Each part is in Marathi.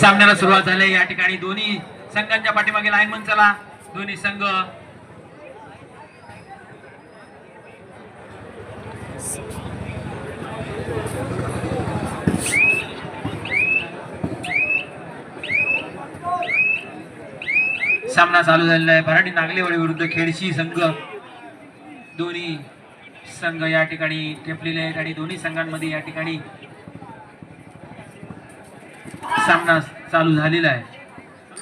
सामन्याला सुरुवात झाली. या ठिकाणी दोन्ही संघांच्या पाठीमागे लाईनमन चला. दोन्ही संघ सामना चालू झालेला आहे. भराडी नागलेवाडी विरुद्ध खेडशी संघ. दोन्ही संघ या ठिकाणी ठेपलेले आहेत आणि दोन्ही संघांमध्ये या ठिकाणी सामना चालू झालेला आहे.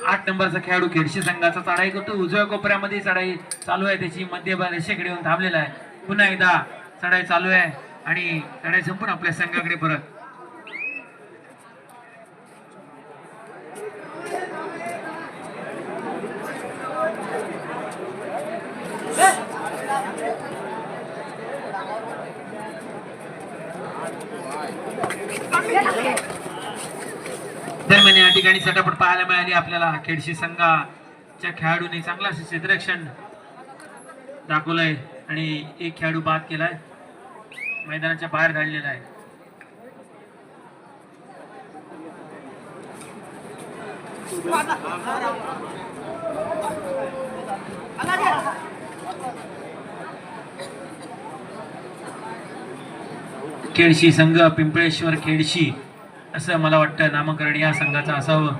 आठ नंबरचा खेळाडू खेडशी संघाचा चढाई करतो. उजव्या कोपऱ्यामध्ये चढाई चालू आहे. त्याची मध्य रेषेकडे येऊन थांबलेला आहे. पुन्हा एकदा चढाई चालू आहे आणि चढाई संपून आपल्या संघाकडे परत दरम्यान या ठिकाणी चटापट पाहायला मिळाली. आपल्याला खेडशी संघाच्या खेळाडूने चांगला क्षेत्ररक्षण दाखवलंय. आणि एक खेळाडू बाद केलाय. मैदानाच्या बाहेर काढलेला आहे. खेडशी संघ पिंपळेश्वर खेडशी. असं मला वाटतं नामकरण या संघाचं असावं.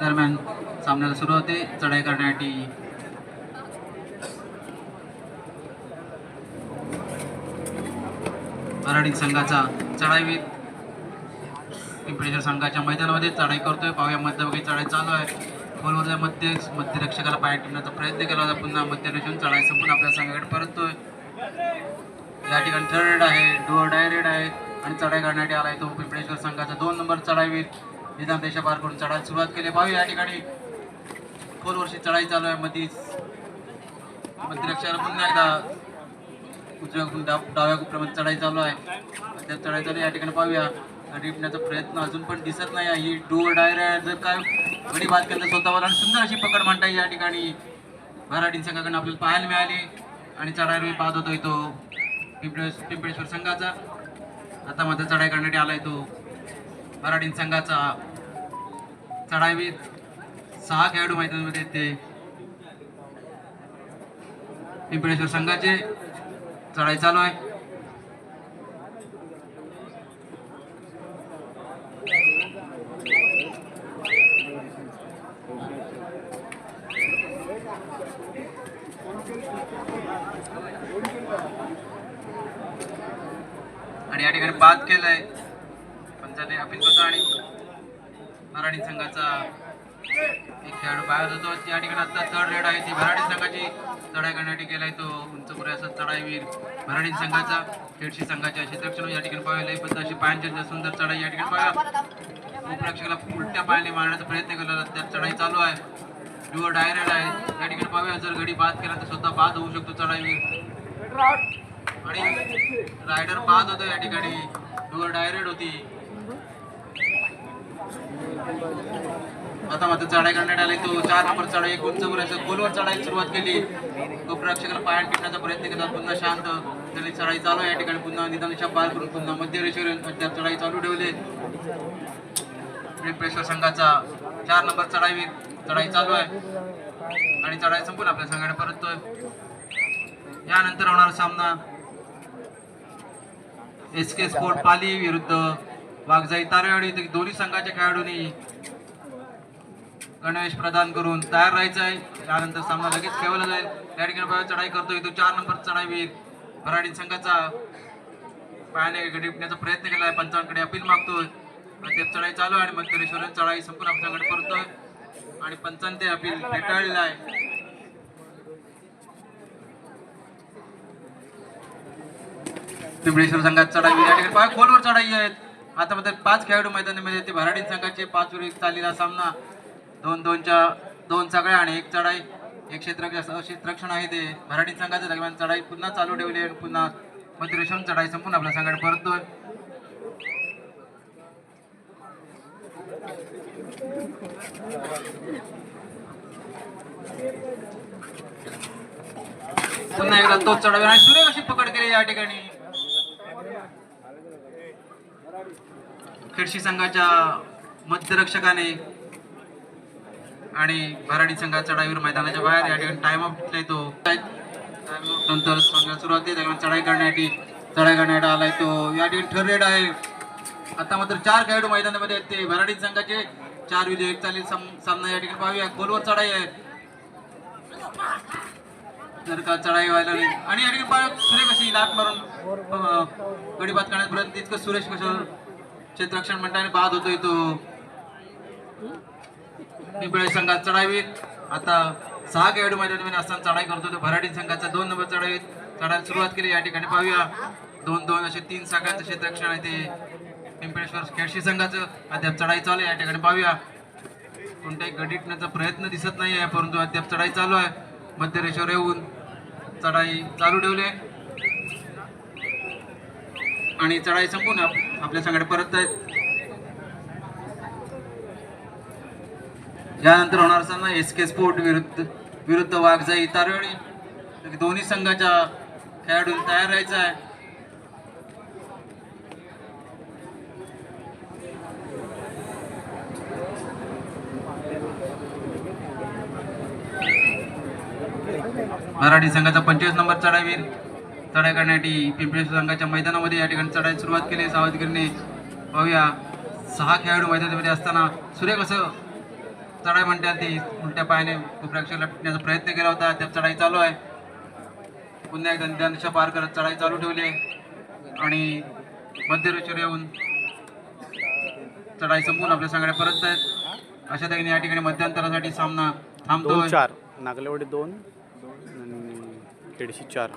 दरम्यान सामन्याला सुरू होते चढाई करण्यासाठी. मराठी संघाचा चढाईवीत पिंपळेश्वर संघाच्या मैदानामध्ये चढाई करतोय. पाहूया मध्यभागी चढाई चालू आहे. गोलवरच्या मध्य मध्यरक्षकाला पाय टिपण्याचा प्रयत्न केला होता. पुन्हा मध्यरेषून चढाई संपून आपल्या संघाकडे परततोय. या ठिकाणी थर्ड आहे डोअर डायरेक्ट आहे आणि चढाई करण्यासाठी आलाय तो पिंपळेश्वर संघाचा दोन नंबर चढाईवीर निदान देशा पार करून चढायला सुरुवात केली. पाहूया या ठिकाणी खोलवरची चढाई चालू आहे. मधीच मध्यरक्षकाला पुन्हा एकदा उजव्या डाव्या कुपऱ्यामध्ये चढाई चालू आहे. त्या चढाई चालू या ठिकाणी पाहूया. रिपण्याचा प्रयत्न अजून पण दिसत नाही आहे. ही डोअर डायर आहे जर काय गडी बाद केलं तर स्वतःवर आणि सुंदर अशी पकड मांडता या ठिकाणी. मराठी संघाकडून आपल्याला पाहायला मिळाली. आणि चढाई पाहत होतोय तो पिंपळे पिंपळेश्वर संघाचा. आता मध्ये चढाई करण्यासाठी आलाय तो मराठी संघाचा चढाईवीर सहा खेळाडू मैदानामध्ये ते पिंपळेश्वर संघाचे चढाई चालू आहे. या ठिकाणी बाद केलंय. पंचाने अपील करतो आणि मराठी संघाचा एक खेळाडू बाहेर होतो. या ठिकाणी आता थर्ड रेड आहे ती मराठी संघाची चढाई करण्यासाठी गेलाय तो उंचपुरे असा चढाईवीर मराठी संघाचा खेडशी संघाच्या क्षेत्रक्षण या ठिकाणी पाहिलं पण अशी पायांच्या सुंदर चढाई या ठिकाणी पाहिला उपरक्षकाला उलट्या पायाने मारण्याचा प्रयत्न केला. त्यात चढाई चालू आहे. डुअर डायरेक्ट आहे. या ठिकाणी पाहूया. जर गडी बाद केला तर स्वतः बाद होऊ शकतो चढाईवीर आणि रायडर पाहत होतो या ठिकाणी. डुअर डायरेक्ट होती. आता मात्र चढाई करण्यात आली. तो चार नंबर चढाई एक उंच गोलवर चढाई सुरुवात केली. तो प्रेक्षकाला पायात टिपण्याचा प्रयत्न केला. पुन्हा शांत त्याने चढाई चालू आहे. या ठिकाणी पुन्हा निदानिशा पार करून पुन्हा मध्य रेषेवर अद्याप चढाई चालू ठेवले. प्रेक्षक संघाचा चार नंबर चढाई चढाई चालू आहे. आणि चढाई संपून आपल्या संघाने परततोय. यानंतर होणारा सामना. एस के स्पोर्ट पाली विरुद्ध वाघजाई तारेवाडी दोन्ही संघाच्या खेळाडूंनी गणवेश प्रदान करून तयार राहायचं आहे. त्यानंतर सामना लगेच खेळवला जाईल. त्या ठिकाणी चढाई करतोय तो चार नंबर चढाईवीर भराडी संघाचा पायाने गडिपण्याचा प्रयत्न केला आहे. पंचांकडे अपील मागतोय. अद्याप चढाई चालू आहे आणि मध्यरेश्वर चढाई संपूर्ण आपल्याकडे परतोय. आणि पंचांत ते अपील फेटाळलेला आहे. पिंपळेश्वर संघात चढाई या ठिकाणी खोलवर चढाई आहेत. आता मध्ये पाच खेळाडू मैदानामध्ये ते भराडीन संघाचे पाच विरुद्ध चाललेला सामना. दोन दोनच्या दोन सगळ्या आणि एक चढाई. एक क्षेत्र क्षेत्ररक्षण आहे ते. भराडीन संघाच्या दरम्यान चढाई पुन्हा चालू ठेवली आहे. पुन्हा मध्य चढाई संपून आपल्या संघाने परततोय. पुन्हा एकदा तोच चढावी आणि सुरेख अशी पकड केली या ठिकाणी. खेडशी संघाच्या मध्यरक्षकाने आणि भराडी संघात चढाईवर मैदानाच्या बाहेर या ठिकाणी टाइम ऑफ घेतलाय तो. नंतर संघाला सुरुवात त्यामुळे चढाई करण्यासाठी चढाई करण्यासाठी आलाय तो. या ठिकाणी ठरलेड आहे. आता मात्र चार खेळाडू मैदानामध्ये आहेत ते. भराडी संघाचे चार विजय एक चालेल साम- सामना या ठिकाणी पाहूया. गोलवर चढाई आहे. जर का चढाई व्हायला आणि या ठिकाणी सुरेश कशी लाट मारून गडीबात गडीबाद करण्यात प्रयत्न. तितकं सुरेश कसं क्षेत्रक्षण मंडळाने बाद होतो तो पिंपळे संघात चढावी. आता सहा खेळाडू नवीन असताना चढाई करतो तो भराडी संघाचा दोन नंबर चढावीत चढायला सुरुवात केली या ठिकाणी. पाहूया. दोन दोन असे तीन संघांचं क्षेत्रक्षण आहे ते पिंपळेश्वर खेळशी संघाचं. अद्याप चढाई चालू आहे या ठिकाणी. पाहूया. कोणत्याही गडीटण्याचा प्रयत्न दिसत नाही आहे परंतु अद्याप चढाई चालू आहे. मध्य रेषेवर येऊन चढाई चालू ठेवली आणि चढाई संपून आपल्या संघाकडे परत आहेत. यानंतर होणार सामना एस के स्पोर्ट विरुद्ध विरुद्ध वाघजाई तारवळी दोन्ही संघाच्या खेळाडूंनी तयार राहायचं आहे. मराठी संघाचा पंचवीस नंबर चढावीर. चढाई करण्यासाठी पिंपरी संघाच्या मैदानामध्ये या ठिकाणी चढाई सुरुवात केली. सावधगिरीने पाहूया. सहा खेळाडू मैदानामध्ये असताना सुरेख असं चढाई म्हणतात ती. उलट्या पायाने प्रेक्षकाला पिटण्याचा प्रयत्न केला होता. त्या चढाई चालू आहे. पुन्हा एकदा निदानशा पार करत चढाई चालू ठेवली आणि मध्यरेषेवर येऊन चढाई संपून आपल्या सगळ्या परत आहेत. अशा ठिकाणी या ठिकाणी मध्यंतरासाठी सामना दोन चार. नागलेवाडी दोन आणि चार.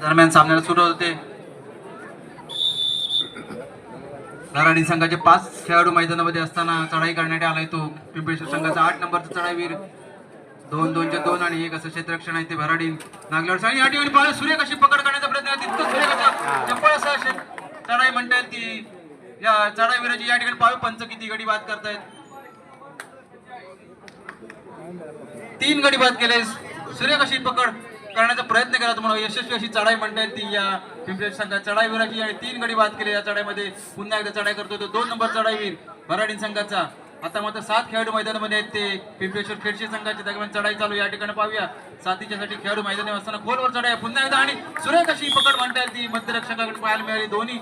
दरम्यान सामन्याला सुरुवात होते. नराडी संघाचे पाच खेळाडू मैदानामध्ये असताना चढाई करण्यात आलाय तो पिंपळेश्वर संघाचा आठ नंबरचा चढाईवीर. दोन दोनच्या दोन आणि एक असं क्षेत्ररक्षण आहे ते भराडी नागल्यावर आणि या ठिकाणी पाहिलं सूर्य कशी पकड करण्याचा प्रयत्न आहे. तितकं सूर्य चप्पळ असा चढाई म्हणता येईल ती. या चढाईवीराची या ठिकाणी पाहू पंच किती गडी बाद करतायत. तीन गडी बाद केले. सूर्य कशी पकड करण्याचा प्रयत्न केला तुम्हाला. यशस्वी अशी चढाई म्हणता येईल ती या पिंपरी संघात. चढाईवीराची आणि तीन गडी बाद केले या चढाईमध्ये. पुन्हा एकदा चढाई करतो तो. दोन नंबर चढाईवीर मराठी संघाचा. आता मात्र सात खेळाडू मैदानामध्ये आहेत ते. पिंपरेश्वर खेडशी संघाच्या दरम्यान चढाई चालू या ठिकाणी पाहूया. साथीच्या साठी खेळाडू मैदानी असताना खोलवर चढाई पुन्हा एकदा आणि सुरेख अशी पकड म्हणता येईल ती. मध्यरक्षकाकडे पाहायला मिळाली. दोन्ही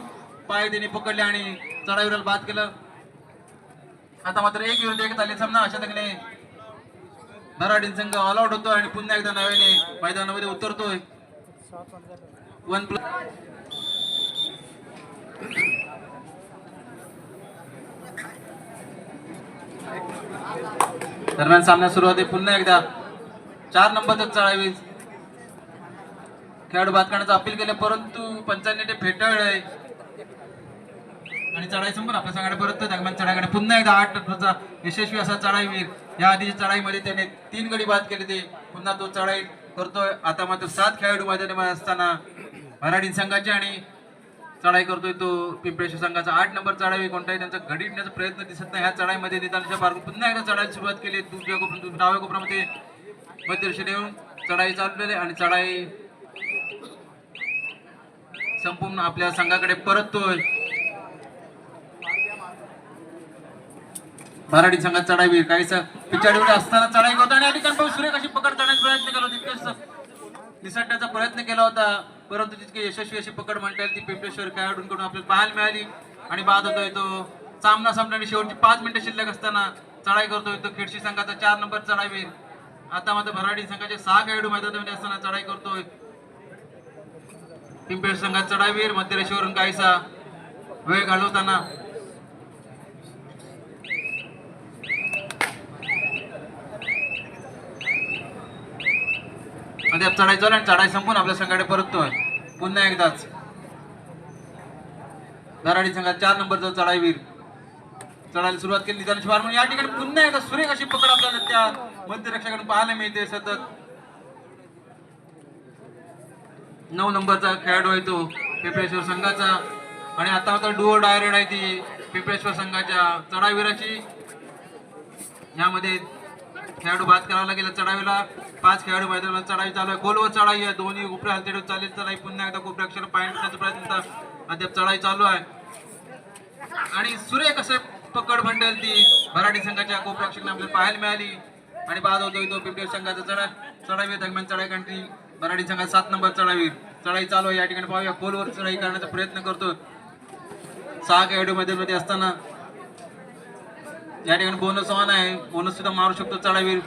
पाय त्यांनी पकडले आणि चढाईवर बाद केलं. आता मात्र एक विरुद्ध एक आले. सामना अशा ठिकाणी नराडीन संघ ऑल आउट होतोय आणि पुन्हा एकदा नव्याने मैदानामध्ये उतरतोय. वन प्लस दरम्यान सामना सुरुवात आहे पुन्हा एकदा चार नंबरचा चढावी. खेळाडू बाद करण्याचं अपील केलं परंतु पंचांनी ते फेटाळलंय. आणि चढाई संपून आपल्या संघाकडे परत दगमान चढाईकडे पुन्हा एकदा आठ टप्प्याचा यशस्वी असा चढाईवीर या आधीच्या चढाईमध्ये त्याने तीन गडी बाद केले ते. पुन्हा तो चढाई करतोय. आता मात्र सात खेळाडू मैदानामध्ये असताना मराठी संघाचे आणि चढाई करतोय तो पिंपळेश्वर संघाचा. आठ नंबर चढाई कोणताही त्यांचा घडी इडण्याचा प्रयत्न दिसत नाही. ह्या चढाईमध्ये निदानच्या पार पुन्हा एकदा चढायला सुरुवात केली. दुसऱ्या कोपऱ्यातून डाव्या कोपऱ्यामध्ये मध्यदर्शन येऊन चढाई चालू आणि चढाई संपूर्ण आपल्या संघाकडे परततोय. मराठी संघात चढावी काहीच पिछाडीवर असताना चढाई होता आणि या ठिकाणी पाहू सुरेख अशी पकड करण्याचा प्रयत्न केला होता. तितकंच निसटण्याचा प्रयत्न केला होता. परंतु तितके यशस्वी अशी पकड म्हणता येईल ती पिंपळेश्वर खेळाडूंकडून आपल्याला पाहायला मिळाली. आणि बाद होतोय तो सामना संपण्याने शेवटची पाच मिनिटं शिल्लक असताना चढाई करतोय तो खेडशी संघाचा चार नंबर चढावीर आता मात्र भराडी संघाचे सहा खेळाडू मैदानामध्ये असताना चढाई करतोय. पिंपळेश्वर संघात चढावीर मध्यरेषेवरून काहीसा वेळ घालवताना अद्याप चढाई चालू आणि चढाई संपून आपल्या संघाकडे परततोय. पुन्हा एकदाच. दराडी संघात चार नंबरचा चढाईवीर चढायला सुरुवात केली निदान फार म्हणून. या ठिकाणी पुन्हा एकदा सुरेख अशी पकड आपल्याला त्या मध्यरक्षाकडून पाहायला मिळते सतत. नऊ नंबरचा खेळाडू आहे तो पिपळेश्वर संघाचा. आणि आता आता डुओ डायरेड आहे ती पिपळेश्वर संघाच्या चढाईवीराची यामध्ये खेळाडू बाद करावा लागेल चढावीला. पाच खेळाडू मैदानावर चढाई चालू आहे. गोलवर चढाई आहे. दोन्ही उपरे हलतेड चालेल. चढाई पुन्हा एकदा कोपऱ्या अक्षर पायण्याचा प्रयत्न अद्याप चढाई चालू आहे. आणि सुरेख कसे पकड भंडल ती मराठी संघाच्या कोपराक्षरने आपल्याला पाहायला मिळाली. आणि बाद होतो तो पिंपरी संघाचा चढा चढावी दरम्यान चढाई कंट्री मराठी संघात सात नंबर चढावी. चढाई चालू आहे. या ठिकाणी पाहूया. खोलवर चढाई करण्याचा प्रयत्न करतो सहा खेळाडू मैदानमध्ये मध्ये असताना या ठिकाणी बोनस ऑन आहे. बोनस सुद्धा मारू शकतो चढावीर.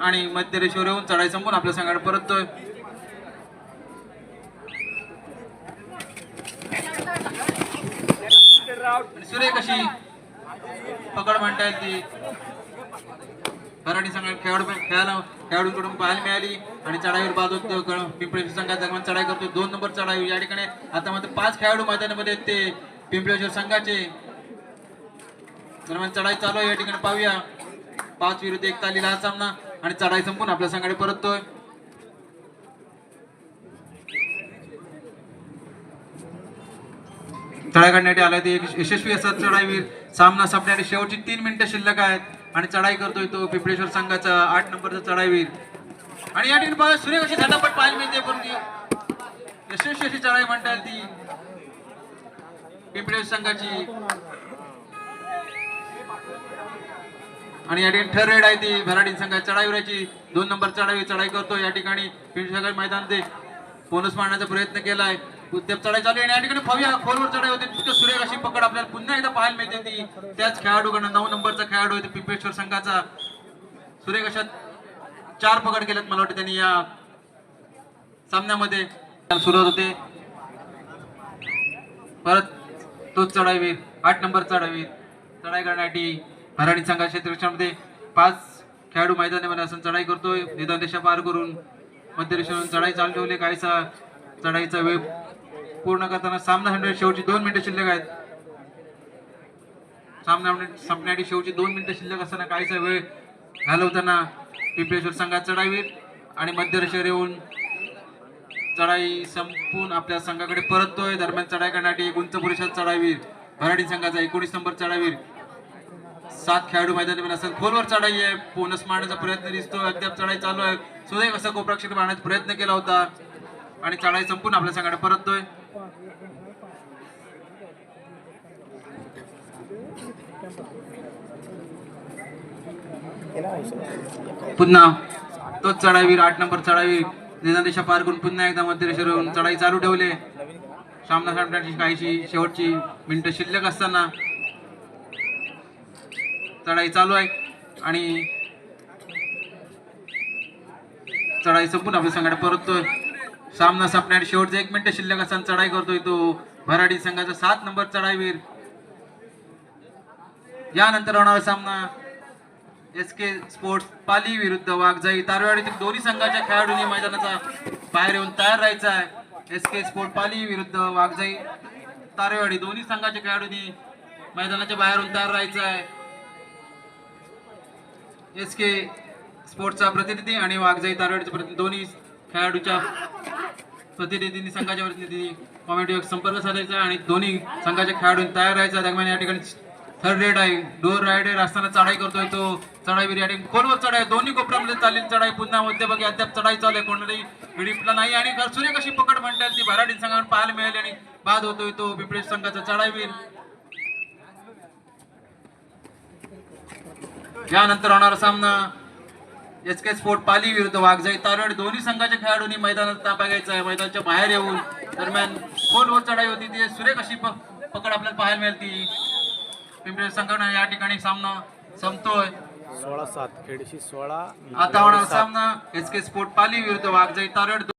आणि मध्य रेषेवर येऊन चढाई संपून आपल्या संघाकडे परततोय. सुरे कशी पकड म्हणता येईल ती. मराठी संघात खेळाडू खेळायला खेळाडूंकडून पाहायला मिळाली. आणि चढाईवर बाद होतो पिंपळेश्वर संघात दरम्यान चढाई करतो दोन नंबर चढाई. या ठिकाणी आता मात्र पाच खेळाडू मैदानामध्ये येते ते पिंपळेश्वर संघाचे. दरम्यान चढाई चालू आहे. या ठिकाणी पाहूया. पाच विरुद्ध एक तालीला हा सामना आणि चढाई संपून आपल्या संघाकडे परततोय. चढाई काढण्यासाठी आलाय ते यशस्वी असतात चढाईवीर सामना संपण्यासाठी शेवटची तीन मिनिटं शिल्लक आहेत आणि चढाई करतोय तो पिपळेश्वर संघाचा आठ नंबरचा चढाईवीर आणि या ठिकाणी पहा सुरेख अशी झटापट पाहायला मिळते पण यशस्वी अशी चढाई म्हणतात ती. पिपळेश्वर संघाची आणि या ठिकाणी ठर आहे ती भराडी संघात चढाईवरची दोन नंबर चढाई चढाई करतो या ठिकाणी. पिंडसागर मैदान ते बोनस मारण्याचा प्रयत्न केलाय. उद्याप चढाई चालू आहे आणि या ठिकाणी फव्या खोलवर चढाई होते. तितकं सुरेख अशी पकड आपल्याला पुन्हा एकदा पाहायला मिळते ती. त्याच खेळाडूकडनं नऊ नंबरचा खेळाडू होते पिंपेश्वर संघाचा. सुरेख अशा चार पकड केल्यात मला वाटतं त्यांनी या सामन्यामध्ये. सुरुवात होते. परत तोच चढावीर आठ नंबर चढावीर चढाई करण्यासाठी मराठी संघा क्षेत्रक्षणामध्ये पाच खेळाडू मैदानामध्ये असं चढाई करतोय. निदान देशा पार करून मध्यरेषेवरून चढाई चालू ठेवली. काहीसा चढाईचा वेळ पूर्ण करताना सामना संपण्यासाठी शेवटची दोन मिनिटं शिल्लक आहेत. सामना संपण्यासाठी शेवटची दोन मिनिटं शिल्लक असताना काहीसा वेळ घालवताना पिंपळेश्वर संघात चढावीत आणि मध्यरेषेवर येऊन चढाई संपून आपल्या संघाकडे परततोय. दरम्यान चढाई करण्यासाठी एक उंच पुरुषात चढावीर भराडी संघाचा एकोणीस नंबर चढावीर सात खेळाडू मैदानामध्ये असतात खोलवर चढाई आहे बोनस मारण्याचा प्रयत्न दिसतोय अद्याप चढाई चालू आहे. सुदैव असा कोपराक्षर मारण्याचा प्रयत्न केला होता. आणि चढाई संपून आपल्या संघाकडे परततोय. पुन्हा तोच चढावीर आठ नंबर चढावीर निदान पार करून पुन्हा एकदा मध्यरेषेवर चढाई चालू ठेवले. सामना सामन्याची काहीशी शेवटची मिनिटं शिल्लक असताना चढाई चालू आहे. आणि चढाई संपून आपल्या संघाकडे परततोय. सामना संपण्यात शेवटचे एक मिनिट शिल्लक असताना चढाई करतोय तो भराडी संघाचा सात नंबर चढाईवीर यानंतर होणारा सामना एस के स्पोर्ट्स पाली विरुद्ध वाघजाई. तारवाडीतील दोन्ही संघाच्या खेळाडूंनी मैदानाचा बाहेर येऊन तयार राहायचा आहे. एस के स्पोर्ट पाली विरुद्ध वाघजाई. तारेवाडी दोन्ही संघाच्या खेळाडूंनी मैदानाच्या बाहेरून तयार राहायचं आहे. एस के स्पोर्ट्सचा प्रतिनिधी आणि वाघजाई तारवाडीचा प्रतिनिधी. दोन्ही खेळाडूच्या प्रतिनिधींनी संघाच्या प्रतिनिधी कॉमेडीवर संपर्क साधायचा आणि दोन्ही संघाच्या खेळाडूंनी तयार राहायचा. दरम्यान या ठिकाणी थर्ड रेड आहे. डोर रायडर असताना चढाई करतोय तो. चढाई या ठिकाणी खोलवर चढाई? दोन्ही कोपऱ्यामध्ये चालेल चढाई. पुन्हा मध्यभागी अद्याप चढाई चालू आहे. कोणालाही विडीपला नाही. आणि सूर्य कशी पकड म्हणतात ती भराडी संघावर पाहायला मिळाली आणि बाद होतोय तो. पिंपळेश संघाचा चढाईवीर यानंतर होणारा सामना एस के स्पोर्ट पाली विरुद्ध वाघजाई तारड. दोन्ही संघाच्या खेळाडूंनी मैदानात ताबा घ्यायचा आहे. मैदानाच्या बाहेर येऊन दरम्यान खोलवर चढाई होती ती. सुरेख अशी पकड आपल्याला पाहायला मिळते. पिंपरी संघाने या ठिकाणी सामना संपतोय. सोळा सात खेडशी सोळा. आता होणारा सामना एस के स्पोर्ट पाली विरुद्ध वाघजाई तारड.